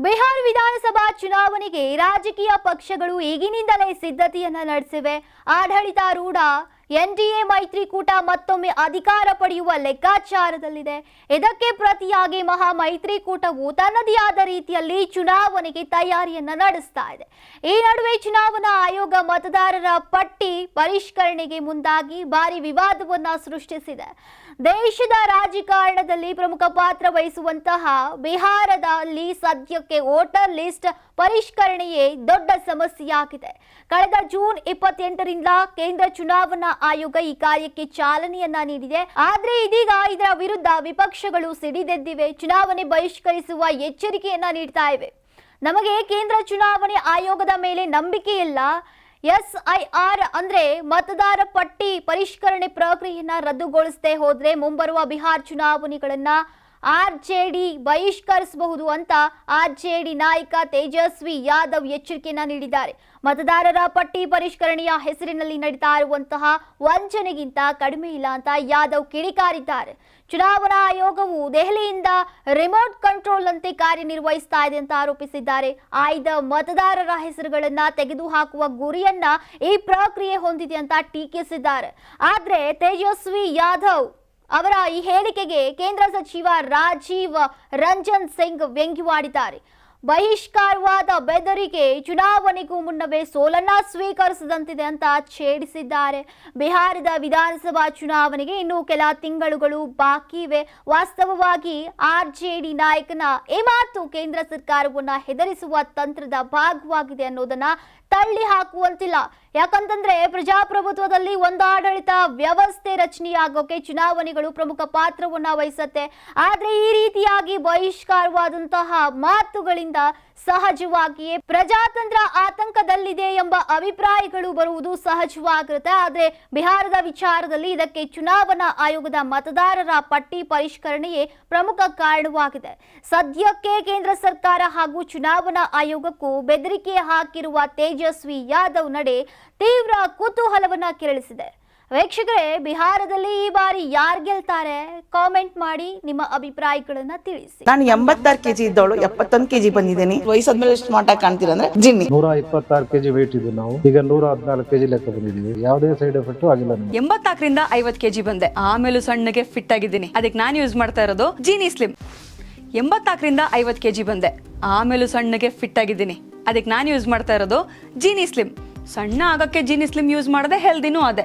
ಬಿಹಾರ ವಿಧಾನಸಭಾ ಚುನಾವಣೆಗೆ ರಾಜಕೀಯ ಪಕ್ಷಗಳು ಈಗಿನಿಂದಲೇ ಸಿದ್ಧತೆಯನ್ನ ನಡೆಸಿವೆ. ಆಡಳಿತಾರೂಢ ಎನ್ಡಿಎ ಮೈತ್ರಿಕೂಟ ಮತ್ತೊಮ್ಮೆ ಅಧಿಕಾರ ಪಡೆಯುವ ಲೆಕ್ಕಾಚಾರದಲ್ಲಿದೆ. ಇದಕ್ಕೆ ಪ್ರತಿಯಾಗಿ ಮಹಾ ಮೈತ್ರಿಕೂಟವು ತನ್ನದೇ ಆದ ರೀತಿಯಲ್ಲಿ ಚುನಾವಣೆಗೆ ತಯಾರಿಯನ್ನ ನಡೆಸ್ತಾ ಇದೆ. ಈ ನಡುವೆ ಚುನಾವಣಾ ಆಯೋಗ ಮತದಾರರ ಪಟ್ಟಿ ಪರಿಷ್ಕರಣೆಗೆ ಮುಂದಾಗಿ ಭಾರಿ ವಿವಾದವನ್ನ ಸೃಷ್ಟಿಸಿದೆ. ದೇಶದ ರಾಜಕಾರಣದಲ್ಲಿ ಪ್ರಮುಖ ಪಾತ್ರ ವಹಿಸುವಂತಹ ಬಿಹಾರದಲ್ಲಿ ಸದ್ಯಕ್ಕೆ ವೋಟರ್ ಲಿಸ್ಟ್ ಪರಿಷ್ಕರಣೆಯೇ ದೊಡ್ಡ ಸಮಸ್ಯೆಯಾಗಿದೆ. ಕಳೆದ ಜೂನ್ ಇಪ್ಪತ್ತೆಂಟರಿಂದ ಕೇಂದ್ರ ಚುನಾವಣಾ ಆಯೋಗ ಈ ಕಾರ್ಯಕ್ಕೆ ಚಾಲನೆಯನ್ನ ನೀಡಿದೆ. ಆದ್ರೆ ಇದೀಗ ಇದರ ವಿರುದ್ಧ ವಿಪಕ್ಷಗಳು ಸಿಡಿದೆದ್ದಿವೆ. ಚುನಾವಣೆ ಬಹಿಷ್ಕರಿಸುವ ಎಚ್ಚರಿಕೆಯನ್ನ ನೀಡ್ತಾ ಇವೆ. ನಮಗೆ ಕೇಂದ್ರ ಚುನಾವಣೆ ಆಯೋಗದ ಮೇಲೆ ನಂಬಿಕೆ ಇಲ್ಲ. ಎಸ್ ಐ ಆರ್ ಅಂದ್ರೆ ಮತದಾರ ಪಟ್ಟಿ ಪರಿಷ್ಕರಣೆ ಪ್ರಕ್ರಿಯೆಯನ್ನ ರದ್ದುಗೊಳಿಸದೆ ಹೋದ್ರೆ ಮುಂಬರುವ ಬಿಹಾರ್ ಚುನಾವಣೆಗಳನ್ನ ಆರ್ ಜೆ ಡಿ ಬಹಿಷ್ಕರಿಸಬಹುದು ಅಂತ ಆರ್ ಜೆ ಡಿ ನಾಯಕ ತೇಜಸ್ವಿ ಯಾದವ್ ಎಚ್ಚರಿಕೆಯನ್ನ ನೀಡಿದ್ದಾರೆ. ಮತದಾರರ ಪಟ್ಟಿ ಪರಿಷ್ಕರಣೆಯ ಹೆಸರಿನಲ್ಲಿ ನಡೀತಾ ಇರುವಂತಹ ವಂಚನೆಗಿಂತ ಕಡಿಮೆ ಇಲ್ಲ ಅಂತ ಯಾದವ್ ಕಿಡಿಕಾರಿದ್ದಾರೆ. ಚುನಾವಣಾ ಆಯೋಗವು ದೆಹಲಿಯಿಂದ ರಿಮೋಟ್ ಕಂಟ್ರೋಲ್ ಅಂತೆ ಕಾರ್ಯನಿರ್ವಹಿಸ್ತಾ ಇದೆ ಅಂತ ಆರೋಪಿಸಿದ್ದಾರೆ. ಆಯ್ದ ಮತದಾರರ ಹೆಸರುಗಳನ್ನ ತೆಗೆದುಹಾಕುವ ಗುರಿಯನ್ನ ಈ ಪ್ರಕ್ರಿಯೆ ಹೊಂದಿದೆ ಅಂತ ಟೀಕಿಸಿದ್ದಾರೆ. ಆದ್ರೆ ತೇಜಸ್ವಿ ಯಾದವ್ ಅವರ ಈ ಹೇಳಿಕೆಗೆ ಕೇಂದ್ರ ಸಚಿವ ರಾಜೀವ್ ರಂಜನ್ ಸಿಂಗ್ ವ್ಯಂಗ್ಯವಾಡಿದ್ದಾರೆ. ಬಹಿಷ್ಕಾರವಾದ ಬೆದರಿಕೆ ಚುನಾವಣೆಗೂ ಮುನ್ನವೇ ಸೋಲನ್ನ ಸ್ವೀಕರಿಸದಂತಿದೆ ಅಂತ ಛೇಡಿಸಿದ್ದಾರೆ. ಬಿಹಾರದ ವಿಧಾನಸಭಾ ಚುನಾವಣೆಗೆ ಇನ್ನು ಕೆಲ ತಿಂಗಳುಗಳು ಬಾಕಿ ಇವೆ ವಾಸ್ತವವಾಗಿ ಆರ್ಜೆಡಿ ನಾಯಕನ ಈ ಕೇಂದ್ರ ಸರ್ಕಾರವನ್ನ ಹೆದರಿಸುವ ತಂತ್ರದ ಭಾಗವಾಗಿದೆ ಅನ್ನೋದನ್ನ ತಳ್ಳಿ ಹಾಕುವಂತಿಲ್ಲ. ಯಾಕಂತಂದ್ರೆ ಪ್ರಜಾಪ್ರಭುತ್ವದಲ್ಲಿ ಒಂದು ಆಡಳಿತ ವ್ಯವಸ್ಥೆ ರಚನೆಯಾಗೋಕೆ ಚುನಾವಣೆಗಳು ಪ್ರಮುಖ ಪಾತ್ರವನ್ನ ವಹಿಸುತ್ತೆ. ಆದ್ರೆ ಈ ರೀತಿಯಾಗಿ ಬಹಿಷ್ಕಾರವಾದಂತಹ ಮಾತುಗಳಿಂದ ಸಹಜವಾಗಿಯೇ ಪ್ರಜಾತಂತ್ರ ಎಂಬ ಅಭಿಪ್ರಾಯಗಳು ಬರುವುದು ಸಹಜವಾಗಿರುತ್ತೆ ಆದರೆ ಬಿಹಾರದ ವಿಚಾರದಲ್ಲಿ ಇದಕ್ಕೆ ಚುನಾವಣಾ ಆಯೋಗದ ಮತದಾರರ ಪಟ್ಟಿ ಪರಿಷ್ಕರಣೆಯೇ ಪ್ರಮುಖ ಕಾರಣವಾಗಿದೆ. ಸದ್ಯಕ್ಕೆ ಕೇಂದ್ರ ಸರ್ಕಾರ ಹಾಗೂ ಚುನಾವಣಾ ಆಯೋಗಕ್ಕೂ ಬೆದರಿಕೆ ಹಾಕಿರುವ ತೇಜಸ್ವಿ ಯಾದವ್ ನಡೆ ತೀವ್ರ ಕುತೂಹಲವನ್ನು ಕೆರಳಿಸಿದೆ. ವೀಕ್ಷಕರೇ ಬಿಹಾರದಲ್ಲಿ ಈ ಬಾರಿ ಯಾರು ಗೆಲ್ತಾರೆ? ಕಾಮೆಂಟ್ ಮಾಡಿ ನಿಮ್ಮ ಅಭಿಪ್ರಾಯಗಳನ್ನ ತಿಳಿಸಿ. ನಾನು ಎಂಬತ್ತಾರು ಕೆಜಿ ಇದ್ದವಳು ಎಪ್ಪತ್ತೊಂದು ಕೆಜಿ ಬಂದಿದ್ದೀನಿ. ವಯಸ್ಸಾದ್ಮೇಲೆ ಎಷ್ಟು ಮಾಟ ಕಾಣ್ತೀರಾ ಅಂದ್ರೆ ಜಿನ್ನಿ. ನೂರ ಇಪ್ಪತ್ತಾರು ಕೆಜಿ ವೇಟ್ ಇದ್ದು ನಾವು. ಈಗ ನೂರ ಹದಿನಾಲ್ಕು ಕೆಜಿ ಲೆಕ್ಕ ಬಂದಿದ್ದೀವಿ. ಯಾವುದೇ ಸೈಡ್ ಎಫೆಕ್ಟ್ ಆಗಿಲ್ಲ ಎಂಬತ್ತಾಕರಿಂದ ಎಂಬತ್ನಾಲ್ಕರಿಂದ ಐವತ್ ಕೆಜಿ ಬಂದೆ. ಆಮೇಲೂ ಸಣ್ಣಗೆ ಫಿಟ್ ಆಗಿದ್ದೀನಿ. ಅದಕ್ಕೆ ನಾನು ಯೂಸ್ ಮಾಡ್ತಾ ಇರೋದು ಜೀನಿ ಸ್ಲಿಮ್ ಎಂಬತ್ತಾಕರಿಂದ ಐವತ್ತು ಕೆಜಿ ಬಂದೆ. ಆಮೇಲೂ ಸಣ್ಣಗೆ ಫಿಟ್ ಆಗಿದ್ದೀನಿ. ಅದಕ್ಕೆ ನಾನು ಯೂಸ್ ಮಾಡ್ತಾ ಇರೋದು ಜೀನಿ ಸ್ಲಿಮ್ ಸಣ್ಣ ಆಗಕ್ಕೆ ಜೀನಿ ಸ್ಲಿಮ್ ಯೂಸ್ ಮಾಡದೆ ಹೆಲ್ದಿನೂ ಅದೇ.